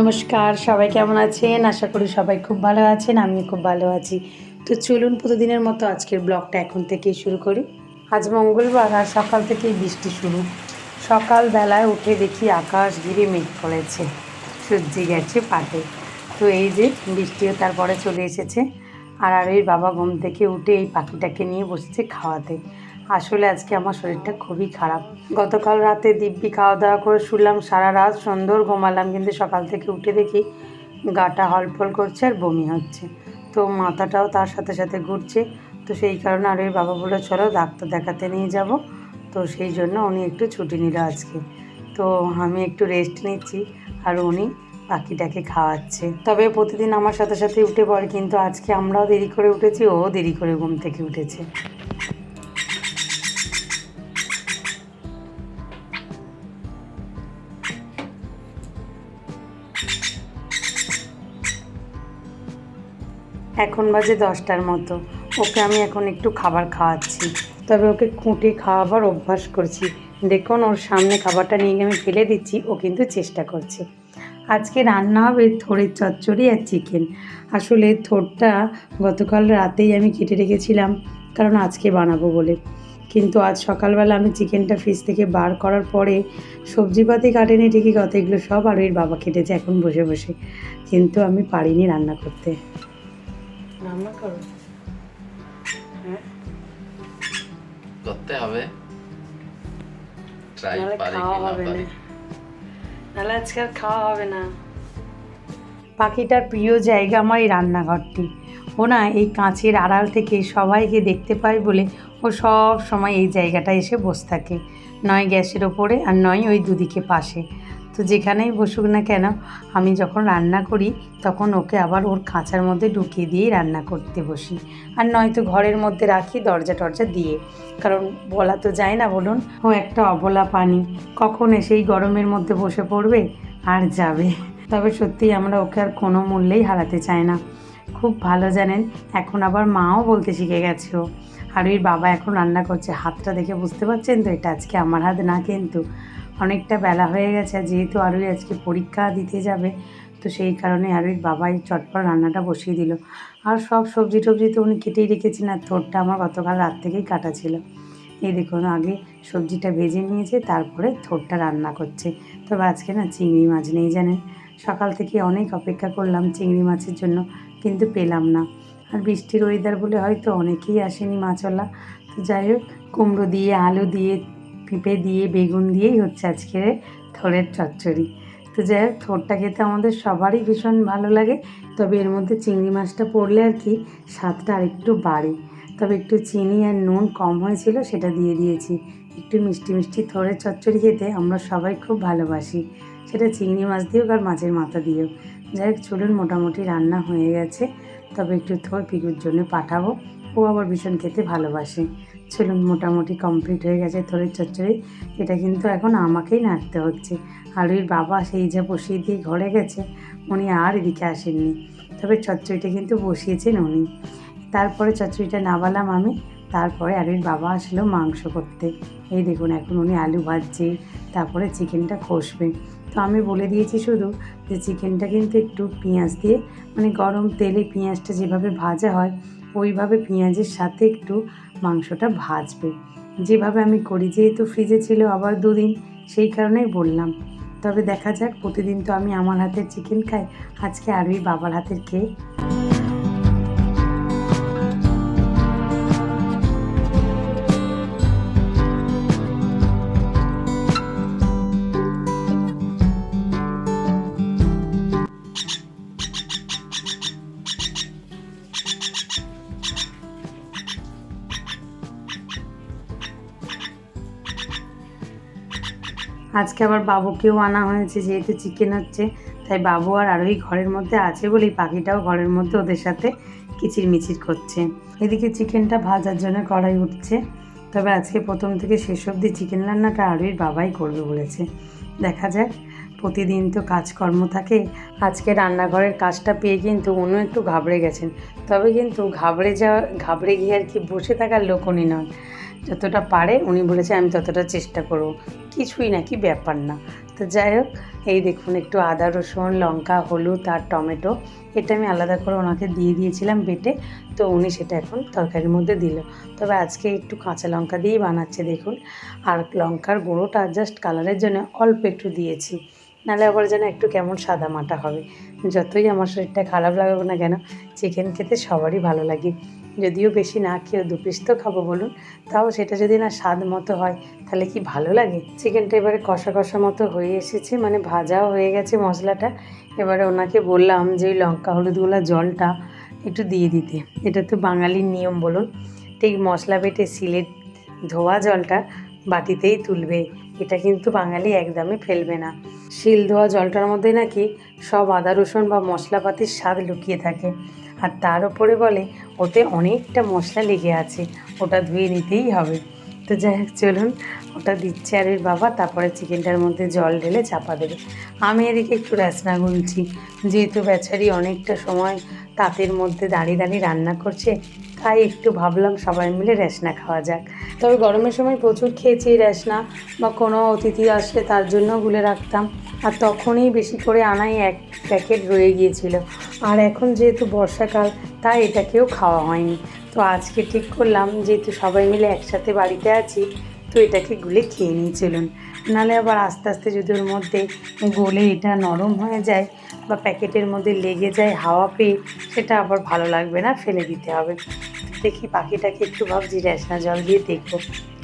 নমস্কার, সবাই কেমন আছেন? আশা করি সবাই খুব ভালো আছেন আমি খুব ভালো আছি। তো চলুন প্রতিদিনের মতো আজকের ব্লগটা এখন থেকেই শুরু করি। আজ মঙ্গলবার আর সকাল থেকেই বৃষ্টি শুরু। সকালবেলায় উঠে দেখি আকাশ ঘিরে মেঘ করেছে, সূর্যি গেছে পাটে। তো এই যে বৃষ্টিও তারপরে চলে এসেছে। আর আর এই বাবা ঘুম থেকে উঠে এই পাখিটাকে নিয়ে বসেছে খাওয়াতে। আসলে আজকে আমার শরীরটা খুবই খারাপ। গতকাল রাতে দিব্যি খাওয়া দাওয়া করে শুনলাম সারা রাত সুন্দর ঘুমালাম, কিন্তু সকাল থেকে উঠে দেখি গাটা হলফল করছে আর বমি হচ্ছে। তো মাথাটাও তার সাথে সাথে ঘুরছে, তো সেই কারণে আর ওই বাবা বলে চলো ডাক্তার দেখাতে নিয়ে যাব। তো সেই জন্য উনি একটু ছুটি নিল আজকে। তো আমি একটু রেস্ট নিচ্ছি আর উনি পাখিটাকে খাওয়াচ্ছে। তবে প্রতিদিন আমার সাথে সাথে উঠে পড়ে, কিন্তু আজকে আমরাও দেরি করে উঠেছি, ও দেরি করে ঘুম থেকে উঠেছে। এখন বাজে দশটার মতো। ওকে আমি এখন একটু খাবার খাওয়াচ্ছি। তবে ওকে খুঁটে খাওয়াবার অভ্যাস করছি। দেখুন, ওর সামনে খাবারটা নিয়ে আমি ফেলে দিচ্ছি। ও কিন্তু চেষ্টা করছে। আজকে রান্না হবে থোড়ের চচ্চড়ি আর চিকেন। আসলে থোড়টা গতকাল রাতেই আমি কেটে রেখেছিলাম, কারণ আজকে বানাবো বলে। কিন্তু আজ সকালবেলা আমি চিকেনটা ফ্রিজ থেকে বার করার পরে সবজিপাতি কাটেনি ঠিকই কথা, এগুলো সব আর এর বাবা কেটেছে এখন বসে বসে। কিন্তু আমি পারিনি রান্না করতে। রান্না করো। হ্যাঁ? করতে হবে। ট্রাই পারি কি না। পারি। নাহলে আজকে আর খাওয়া হবে না। পাখিটার প্রিয় জায়গা আমার এই রান্নাঘরটি। ও না এই কাঁচের আড়াল থেকে সবাইকে দেখতে পায় বলে ও সব সময় এই জায়গাটায় এসে বসে থাকে। নয় গ্যাসের ওপরে আর নয় ওই দুদিকে পাশে। তো যেখানেই বসুক না কেন, আমি যখন রান্না করি, তখন ওকে আবার ওর খাঁচার মধ্যে ঢুকিয়ে দিয়েই রান্না করতে বসি। আর নয়তো ঘরের মধ্যে রাখি দরজা টরজা দিয়ে। কারণ বলা তো যায় না বলুন, ও একটা অবলা পানি। কখন এসেই গরমের মধ্যে বসে পড়বে? আর যাবে। তবে সত্যিই আমরা ওকে আর কোনো মূল্যেই হারাতে চাই না। খুব ভালো জানেন, এখন আবার মাও বলতে শিখে গেছে ও। ওই বাবা এখন রান্না করছে। হাতটা দেখে বুঝতে পারছেন তো? এটা আজকে আমার হাত না কিন্তু অনেকটা বেলা হয়ে গেছে। যেহেতু আরুই আজকে পরীক্ষা দিতে যাবে, তো সেই কারণে আরুই বাবাই চটপট রান্নাটা বসিয়ে দিল। আর সব সবজি টবজি তো উনি কেটেই রেখেছেন, আর থোরটা আমার গতকাল রাত থেকেই কাটা ছিল। এই দেখুন, আগে সবজিটা ভেজে নিয়েছে, তারপরে থোরটা রান্না করছে। তবে আজকে না চিংড়ি মাছ নেই জানেন। সকাল থেকে অনেক অপেক্ষা করলাম চিংড়ি মাছের জন্য, কিন্তু পেলাম না। আর বৃষ্টির ওয়েদার বলে হয়তো অনেকেই আসেনি মাছওয়ালা। তো যাই হোক, কুমড়ো দিয়ে, আলু দিয়ে, পেঁপে দিয়ে, বেগুন দিয়েই হচ্ছে আজকে থোড়ের চচ্চড়ি। তো যাই হোক থোড়টা খেতে আমাদের সবারই ভীষণ ভালো লাগে। তবে এর মধ্যে চিংড়ি মাছটা পড়লে আর কি স্বাদটা আরেকটু বাড়ে। তবে একটু চিনি আর নুন কম হয়েছিল সেটা দিয়ে দিয়েছি। একটু মিষ্টি মিষ্টি থোড়ের চচ্চড়ি খেতে আমরা সবাই খুব ভালোবাসি। সেটা চিংড়ি মাছ দিয়েও আর মাছের মাথা দিয়েও। যাই হোক, চলুন মোটামুটি রান্না হয়ে গেছে। তবে একটু থোর পিকুর জন্য পাঠাবো। ও আবার ভীষণ খেতে ভালোবাসে। চলুন, মোটামুটি কমপ্লিট হয়ে গেছে থোড়ের চচ্চড়ি। এটা কিন্তু এখন আমাকেই নাড়তে হচ্ছে। ওই বাবা সেই যা বসিয়ে দিয়ে ঘরে গেছে, উনি আর এদিকে আসেননি। তবে চচ্চড়িটা কিন্তু বসিয়েছেন উনি। তারপরে চচ্চড়িটা নামালাম আমি। তারপরে আরুর বাবা আসলো মাংস করতে। এই দেখুন, এখন উনি আলু ভাজছে, তারপরে চিকেনটা কষবে। তো আমি বলে দিয়েছি শুধু যে চিকেনটা কিন্তু একটু পেঁয়াজ দিয়ে মানে গরম তেলে পেঁয়াজটা যেভাবে ভাজা হয়, ওইভাবে পেঁয়াজের সাথে একটু মাংসটা ভাজবে। যেভাবে আমি করি, যেহেতু ফ্রিজে ছিল আবার দুদিন, সেই কারণেই বললাম। তবে দেখা যাক, প্রতিদিন তো আমি আমার হাতের চিকেন খাই, আজকে আরই বাবার হাতের খেয়ে আজকে আবার বাবুকেও আনা হয়েছে, যেহেতু চিকেন হচ্ছে। তাই বাবু আর আরোহী ঘরের মধ্যে আছে বলেই পাখিটাও ঘরের মধ্যে ওদের সাথে কিচিরমিচির করছে। এদিকে চিকেনটা ভাজার জন্য কড়াই উঠছে। তবে আজকে প্রথম থেকে শেষ অবধি চিকেন রান্নাটা আরোহীর বাবাই করবে বলেছে। দেখা যাক, প্রতিদিন তো কাজকর্ম থাকে। আজকে রান্নাঘরের কাজটা পেয়ে কিন্তু উনি একটু ঘাবড়ে গেছেন। তবে কিন্তু ঘাবড়ে যাওয়া, ঘাবড়ে গিয়ে আর কি বসে থাকার লোক উনি নন যতটা পারে উনি বলেছে, আমি ততটা চেষ্টা করব। কিছুই নাকি ব্যাপার না। তো যাই হোক, এই দেখুন একটু আদা, রসুন, লঙ্কা, হলুদ আর টমেটো, এটা আমি আলাদা করে ওনাকে দিয়ে দিয়েছিলাম বেটে। তো উনি সেটা এখন তরকারির মধ্যে দিল। তবে আজকে একটু কাঁচা লঙ্কা দিয়েই বানাচ্ছে, দেখুন। আর লঙ্কার গুঁড়োটা জাস্ট কালারের জন্য অল্প একটু দিয়েছি। নাহলে আবার যেন একটু কেমন সাদা মাটা হবে। যতই আমার শরীরটা খারাপ লাগুক না কেন চিকেন খেতে সবারই ভালো লাগে। যদিও বেশি না খেয়েও দু পিস তো খাব বলুন, তাও সেটা যদি না স্বাদ মতো হয়, তাহলে কি ভালো লাগে? চিকেনটা এবারে কষা কষা মতো হয়ে এসেছে মানে ভাজাও হয়ে গেছে মশলাটা। এবারে ওনাকে বললাম যে ওই লঙ্কা হলুদগুলা জলটা একটু দিয়ে দিতে। এটা তো বাঙালির নিয়ম বলুন। ঠিক মশলা বেটে সিলেট ধোয়া জলটা বাটিতেই তুলবে। এটা কিন্তু বাঙালি একদমই ফেলবে না। শিল ধোয়া জলটার মধ্যে নাকি সব আদা, রসুন বা মশলাপাতির স্বাদ লুকিয়ে থাকে। আর তার উপরে বলে, ওতে অনেকটা মশলা লেগে আছে, ওটা ধুয়ে নিতেই হবে। তো যাই হোক, চলুন, ওটা দিচ্ছে আর ওর বাবা, তারপরে চিকেনটার মধ্যে জল ঢেলে চাপা দেবে। আমি এদিকে একটু রাসনা গুলছি যেহেতু বেচারি অনেকটা সময় তাঁতের মধ্যে দাঁড়িয়ে দাঁড়িয়ে রান্না করছে তাই একটু ভাবলাম সবাই মিলে রেশনা খাওয়া যাক। তবে গরমের সময় প্রচুর খেয়েছি রেশনা, বা কোনো অতিথি আসলে তার জন্য গুলে রাখতাম। আর তখনই বেশি করে আনাই এক প্যাকেট রয়ে গিয়েছিল। আর এখন যেহেতু বর্ষাকাল, তাই এটাকেও খাওয়া হয়নি। তো আজকে ঠিক করলাম, যেহেতু সবাই মিলে একসাথে বাড়িতে আছি, তো এটাকে গুলে খেয়ে নিই, চলুন। নাহলে আবার আস্তে আস্তে যদি ওর মধ্যে গলে এটা নরম হয়ে যায়, বা প্যাকেটের মধ্যে লেগে যায় হাওয়া পেয়ে, সেটা আবার ভালো লাগবে না, ফেলে দিতে হবে। দেখি পাখিটাকে একটু ভাবছি, রেশনা জল দিয়ে দেখব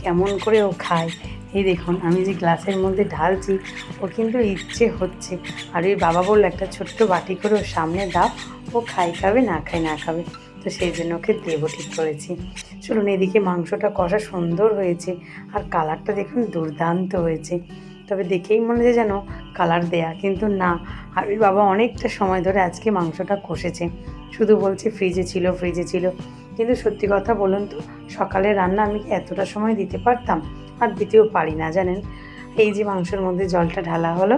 কেমন করে ও খায়। এই দেখুন, আমি যে গ্লাসের মধ্যে ঢালছি, ও কিন্তু ইচ্ছে হচ্ছে। আর ওই বাবা বলল, একটা ছোট্ট বাটি করে ওর সামনে দাও, ও খাই খাবে, না খায়, না খাবে। তো সেই জন্য ওকে দেবো ঠিক করেছি। চলুন, এদিকে মাংসটা কষা সুন্দর হয়েছে আর কালারটা দেখুন দুর্দান্ত হয়েছে। তবে দেখেই মনে হয় যেন কালার দেয়া, কিন্তু না। আর বাবা অনেকটা সময় ধরে আজকে মাংসটা কষেছে। শুধু বলছে, ফ্রিজে ছিল ফ্রিজে ছিল। কিন্তু সত্যি কথা বলুন তো সকালে রান্না আমি এতটা সময় দিতে পারতাম আর দিতেও পারি না, জানেন? এই যে মাংসের মধ্যে জলটা ঢালা হলো,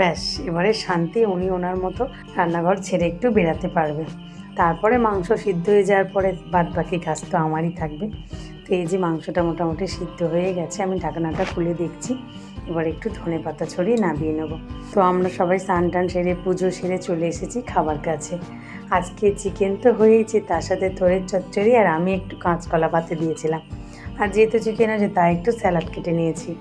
ব্যাস, এবারে শান্তি উনি ওনার মতো রান্নাঘর ছেড়ে একটু বেরাতে পারবে। তারপরে মাংস সিদ্ধ হয়ে যাওয়ার পরে বাদ বাকি কাজ তো আমারই থাকবে। তো এই যে মাংসটা মোটামুটি সিদ্ধ হয়ে গেছে, আমি ঢাকনাটা খুলে দেখছি, এবার একটু ধনে পাতা ছড়িয়ে নামিয়ে নেব। তো আমরা সবাই স্নান টান সেরে পুজো সেরে চলে এসেছি খাবার কাছে। আজকে চিকেন তো হয়েইছে, তার সাথে থোড়ের চচ্চড়ি আর আমি একটু কাঁচকলা পাতে দিয়েছিলাম। আর যেহেতু চিকেন আছে, তাই একটু স্যালাড কেটে নিয়েছি।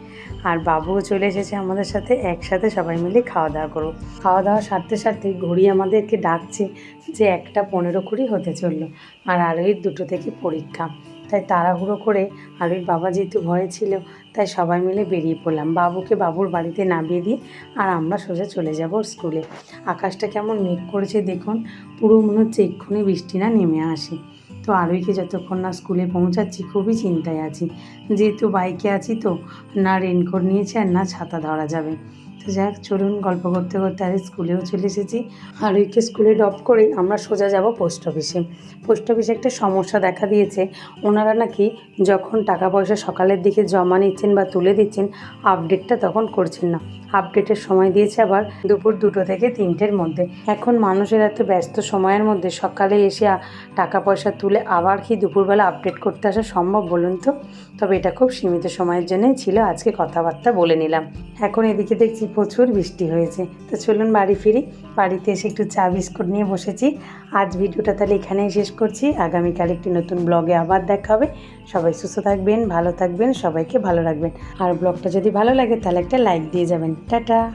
আর বাবুও চলে এসেছে আমাদের সাথে, একসাথে সবাই মিলে খাওয়া দাওয়া করব। খাওয়া দাওয়া সারতে সারতে ঘড়ি আমাদেরকে ডাকছে যে একটা পনেরো কুড়ি হতে চলল। আর আরোহীর দুটো থেকে পরীক্ষা। তাই তাড়াহুড়ো করে আরোহীর বাবা যেহেতু ভয়ে ছিল, তাই সবাই মিলে বেরিয়ে পড়লাম। বাবুকে বাবুর বাড়িতে নামিয়ে দিয়ে আর আমরা সোজা চলে যাব স্কুলে। আকাশটা কেমন মেঘ করেছে দেখুন, পুরো মনে হচ্ছে এক্ষুনি বৃষ্টি না নেমে আসে। তো আরোহীকে যতক্ষণ না স্কুলে পৌঁছাচ্ছি খুবই চিন্তায় আছি। যেহেতু বাইকে আছি তো, না রেনকোট নিয়েছে আর না ছাতা ধরা যাবে। তো যাক, চলুন গল্প করতে করতে আর স্কুলেও চলে এসেছি। আর ওইকে স্কুলে ড্রপ করে আমরা সোজা যাব পোস্ট অফিসে। পোস্ট অফিসে একটা সমস্যা দেখা দিয়েছে। ওনারা নাকি যখন টাকা পয়সা সকালের দিকে জমা নিচ্ছেন বা তুলে দিচ্ছেন, আপডেটটা তখন করছেন না। আপডেটের সময় দিয়েছে আবার দুপুর দুটো থেকে তিনটের মধ্যে। এখন মানুষের এত ব্যস্ত সময়ের মধ্যে সকালে এসে টাকা পয়সা তুলে আবার কি দুপুরবেলা আপডেট করতে আসা সম্ভব বলুন তো? তবে এটা খুব সীমিত সময়ের জন্যই ছিল, আজকে কথাবার্তা বলে নিলাম। এখন এদিকে দেখছি প্রচুর বৃষ্টি হয়েছে। তো চলুন বাড়ি ফিরি। বাড়িতে এসে একটু চা, বিস্কুট নিয়ে বসেছি। আজ ভিডিওটা তাহলে এখানেই শেষ করছি। আগামীকাল একটি নতুন ব্লগে আবার দেখা হবে। সবাই সুস্থ থাকবেন, ভালো থাকবেন, সবাইকে ভালো রাখবেন। আর ব্লগটা যদি ভালো লাগে তাহলে একটা লাইক দিয়ে যাবেন। টাটা।